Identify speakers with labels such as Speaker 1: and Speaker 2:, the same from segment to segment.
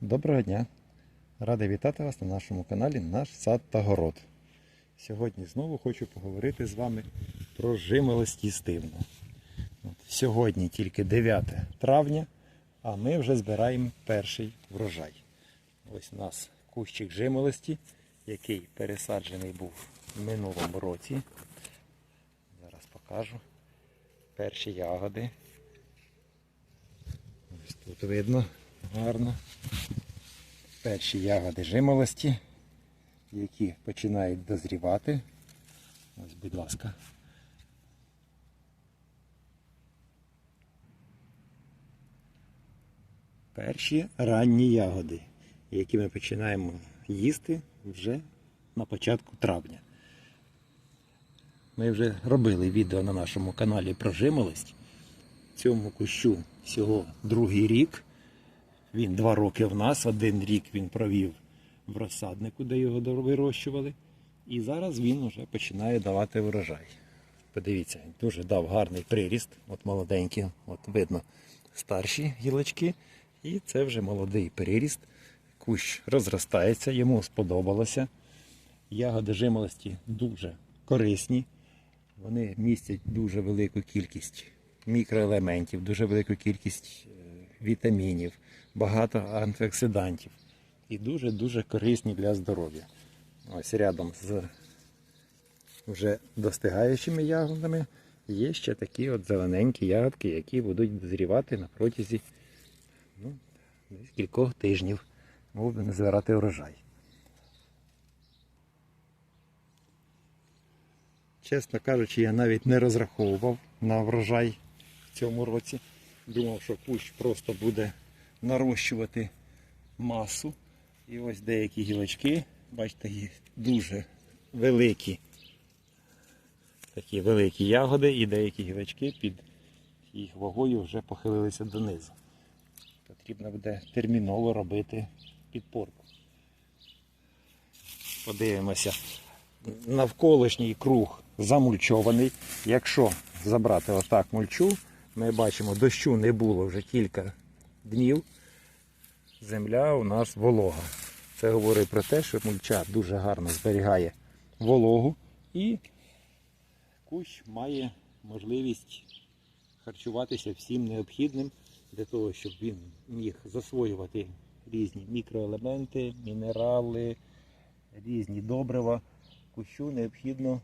Speaker 1: Доброго дня! Радий вітати вас на нашому каналі Наш сад та город. Сьогодні знову хочу поговорити з вами про жимолості стивну. Сьогодні тільки 9 травня, а ми вже збираємо перший врожай. Ось у нас кущик жимолості, який пересаджений був в минулому році. Зараз покажу. Перші ягоди. Ось тут видно гарно. Перші ягоди жимолості, які починають дозрівати. Ось, будь ласка. Перші ранні ягоди, які ми починаємо їсти вже на початку травня. Ми вже робили відео на нашому каналі про жимолость. Цьому кущу всього другий рік. Він два роки в нас, один рік він провів в розсаднику, де його вирощували. І зараз він вже починає давати врожай. Подивіться, він дуже дав гарний приріст. От молоденькі, от видно старші гілочки. І це вже молодий приріст. Кущ розростається, йому сподобалося. Ягоди жимолості дуже корисні. Вони містять дуже велику кількість мікроелементів, дуже велику кількість е, вітамінів, багато антиоксидантів і дуже-дуже корисні для здоров'я. Ось рядом з вже достигаючими ягодами є ще такі от зелененькі ягодки, які будуть дозрівати на протязі ну, кількох тижнів. Можна збирати урожай. Чесно кажучи, я навіть не розраховував на врожай в цьому році. Думав, що кущ просто буде нарощувати масу. І ось деякі гілочки, бачите, є дуже великі. Такі великі ягоди і деякі гілочки під їх вагою вже похилилися донизу. Потрібно буде терміново робити підпорку. Подивимося навколишній круг замульчований. Якщо забрати отак мульчу, ми бачимо, дощу не було вже кілька днів. Земля у нас волога. Це говорить про те, що мульча дуже гарно зберігає вологу і кущ має можливість харчуватися всім необхідним для того, щоб він міг засвоювати різні мікроелементи, мінерали, різні добрива. Кущу необхідно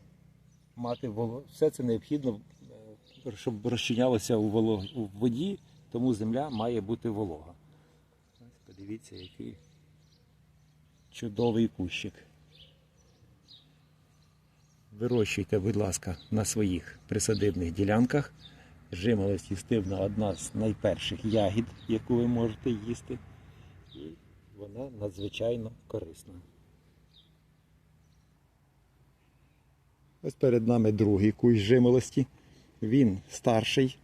Speaker 1: мати воло... все це необхідно, щоб розчинялося у, воді, тому земля має бути волога. Ось подивіться, який чудовий кущик. Вирощуйте, будь ласка, на своїх присадибних ділянках. Жимолость їстивна одна з найперших ягід, яку ви можете їсти. І вона надзвичайно корисна. Ось перед нами другий кущ жимолості. Він старший.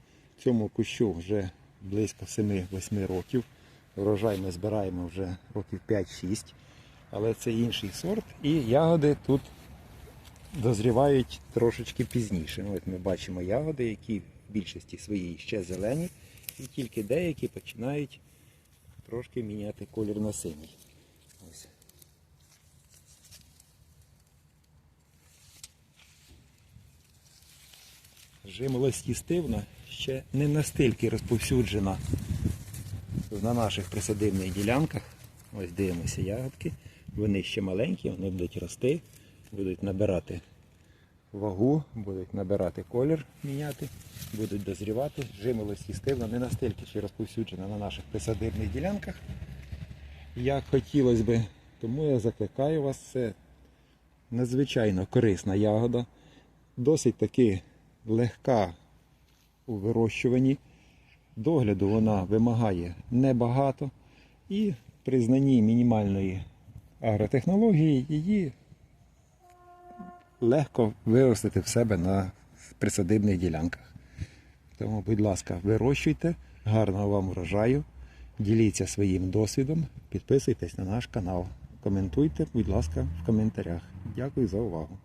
Speaker 1: Цьому кущу вже близько 7-8 років. Врожай ми збираємо вже років 5-6. Але це інший сорт. І ягоди тут дозрівають трошечки пізніше. От ми бачимо ягоди, які в більшості своїй ще зелені, і тільки деякі починають трошки міняти колір на синій. Ось. Жимолость їстивна ще не настільки розповсюджена на наших присадибних ділянках. Ось дивимося ягодки. Вони ще маленькі, вони будуть рости, будуть набирати вагу, будуть набирати колір, міняти, будуть дозрівати. Жимолость їстивна не настільки ще розповсюджена на наших присадибних ділянках, як хотілося би. Тому я закликаю вас, це надзвичайно корисна ягода, досить таки легка у вирощуванні. Догляду вона вимагає небагато і при знанні мінімальної агротехнології її легко виростити в себе на присадибних ділянках. Тому, будь ласка, вирощуйте, гарного вам врожаю, діліться своїм досвідом, підписуйтесь на наш канал. Коментуйте, будь ласка, в коментарях. Дякую за увагу.